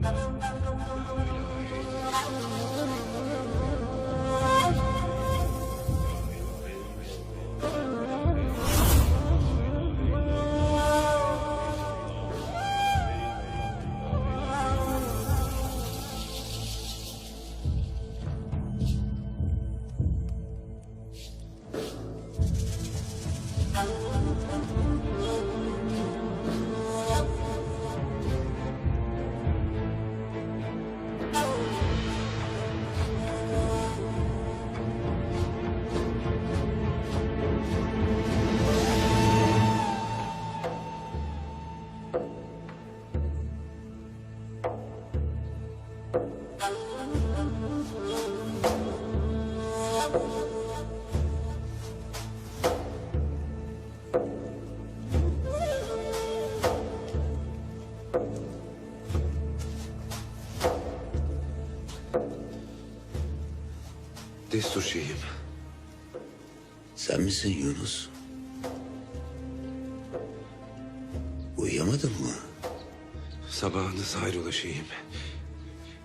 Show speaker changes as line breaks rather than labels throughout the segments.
Thank you. Destur şeyhim.
Sen misin Yunus? Uyuyamadın mı?
Sabahınız hayrola şeyhim.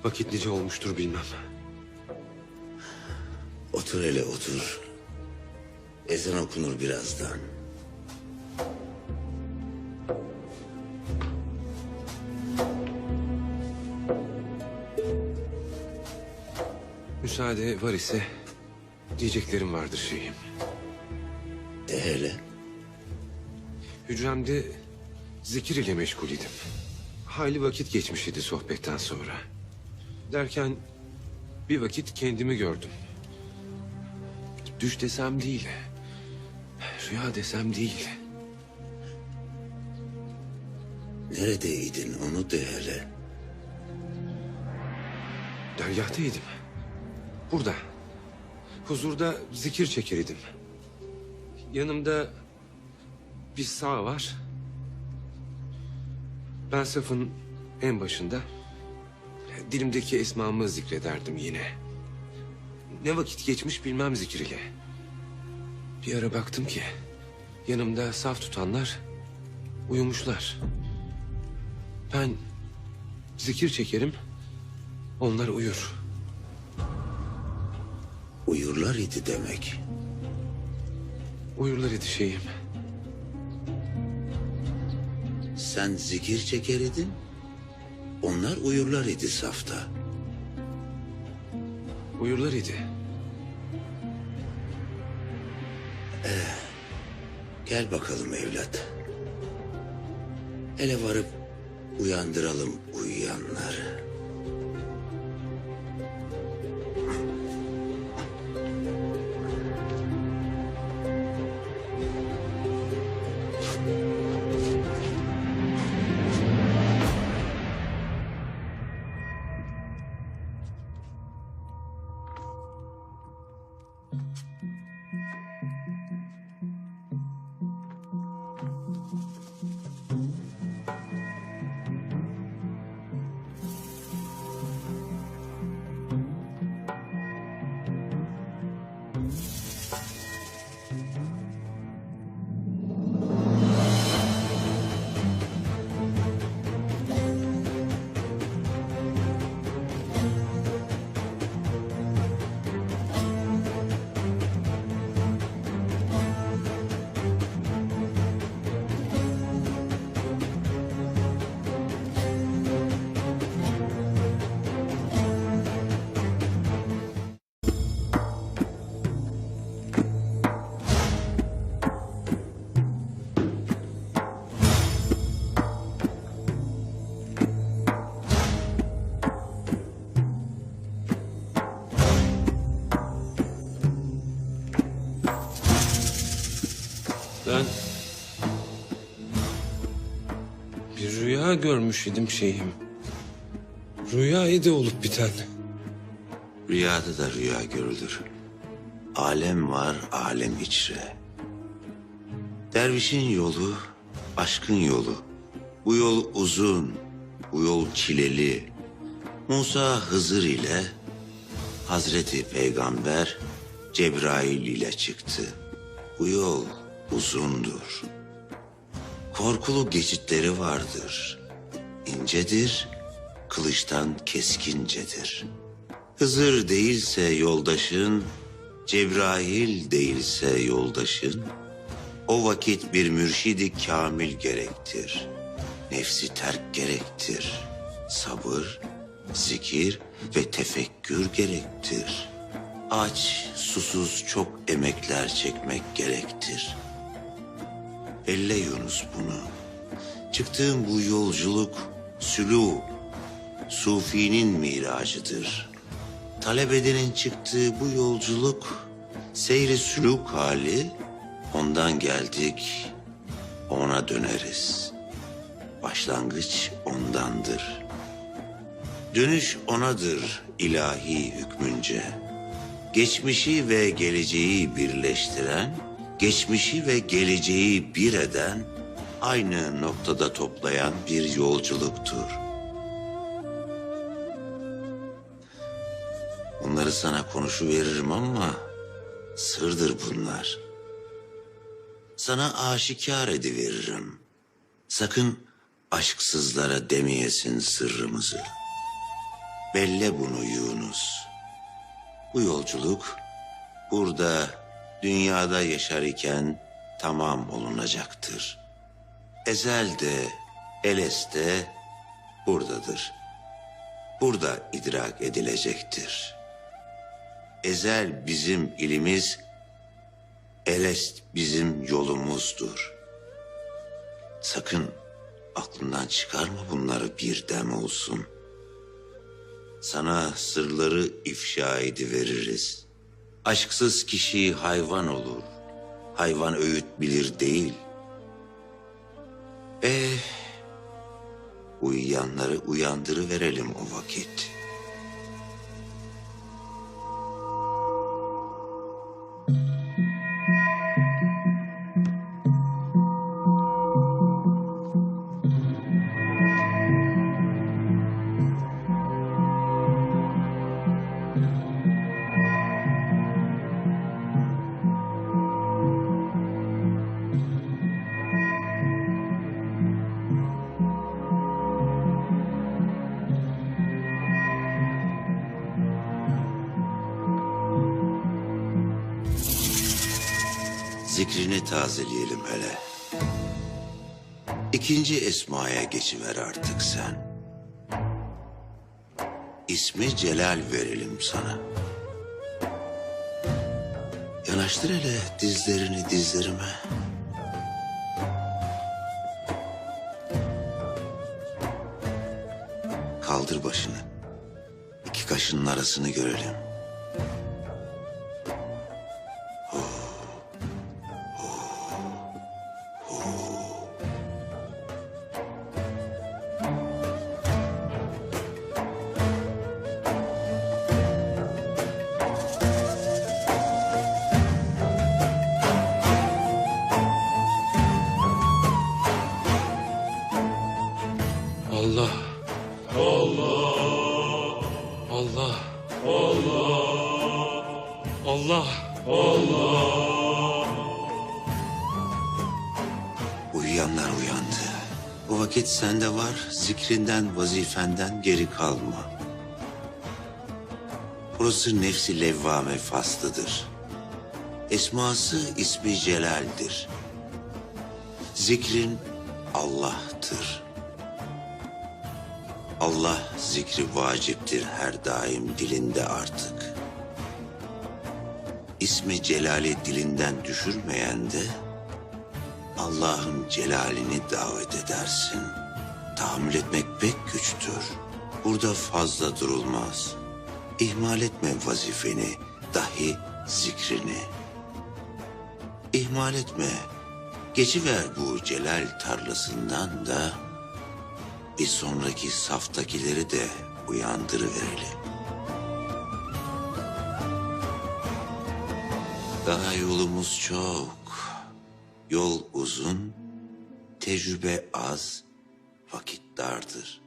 Vakit nice olmuştur bilmem.
Otur hele otur. Ezan okunur birazdan.
Müsaade var ise diyeceklerim vardır şeyhim.
De hele.
Hücremde zikir ile meşgul idim. Hayli vakit geçmiş idi sohbetten sonra. Derken bir vakit kendimi gördüm. Düş desem değil. Rüya desem değil.
Neredeydin onu de hele.
Dergahtaydım. Burada. Huzurda zikir çeker. Yanımda bir sağ var. Ben safın en başında dilimdeki esmamı zikrederdim yine. Ne vakit geçmiş bilmem zikir ile. Bir ara baktım ki yanımda saf tutanlar uyumuşlar. Ben zikir çekerim, onlar uyur.
Uyurlar idi demek.
Uyurlar idi şeyim.
Sen zikir çeker idin. Onlar uyurlar idi safta.
Uyurlar idi.
Gel bakalım evlat. Hele varıp uyandıralım uyuyanları.
Görmüş idim şeyim. Rüya idi olup biten.
Rüyada da rüya görülür. Alem var, alem içre. Dervişin yolu, aşkın yolu. Bu yol uzun, bu yol çileli. Musa Hızır ile Hazreti Peygamber Cebrail ile çıktı. Bu yol uzundur. Korkulu geçitleri vardır. İncedir, kılıçtan keskincedir. Hızır değilse yoldaşın, Cebrail değilse yoldaşın, o vakit bir mürşidi kamil gerektir. Nefsi terk gerektir. Sabır, zikir ve tefekkür gerektir. Aç, susuz çok emekler çekmek gerektir. Elle Yunus bunu. Çıktığım bu yolculuk sülûk, Sufi'nin miracıdır. Talep edenin çıktığı bu yolculuk seyri sülûk hali ondan geldik ona döneriz. Başlangıç ondandır. Dönüş onadır ilahi hükmünce. Geçmişi ve geleceği birleştiren, geçmişi ve geleceği bir eden, aynı noktada toplayan bir yolculuktur. Bunları sana konuşu veririm ama sırdır bunlar. Sana aşikar ediveririm. Sakın aşksızlara demeyesin sırrımızı. Belle bunu Yunus. Bu yolculuk burada dünyada yaşar iken tamam olunacaktır. Ezel de Eles de buradadır. Burada idrak edilecektir. Ezel bizim ilimiz, Elest bizim yolumuzdur. Sakın aklından çıkarma bunları bir dem olsun. Sana sırları ifşa ediveririz. Aşksız kişi hayvan olur. Hayvan öğüt bilir değil. Eh, uyuyanları uyandırıverelim o vakit. Zikrini tazeleyelim hele. İkinci esmaya geçiver artık sen. İsmi Celal verelim sana. Yanaştır hele dizlerini dizlerime. Kaldır başını. İki kaşının arasını görelim. Vakit sende var, zikrinden, vazifenden geri kalma. Burası nefsi levvame faslıdır. Esması ismi celaldir. Zikrin Allah'tır. Allah zikri vaciptir her daim dilinde artık. İsmi celali dilinden düşürmeyen de Allah'ın celalini davet edersin. Tahammül etmek pek güçtür. Burada fazla durulmaz. İhmal etme vazifeni, dahi zikrini. İhmal etme. Geçiver bu celal tarlasından da bir sonraki saftakileri de uyandırıverelim. Daha yolumuz çok. Yol uzun, tecrübe az, vakit dardır.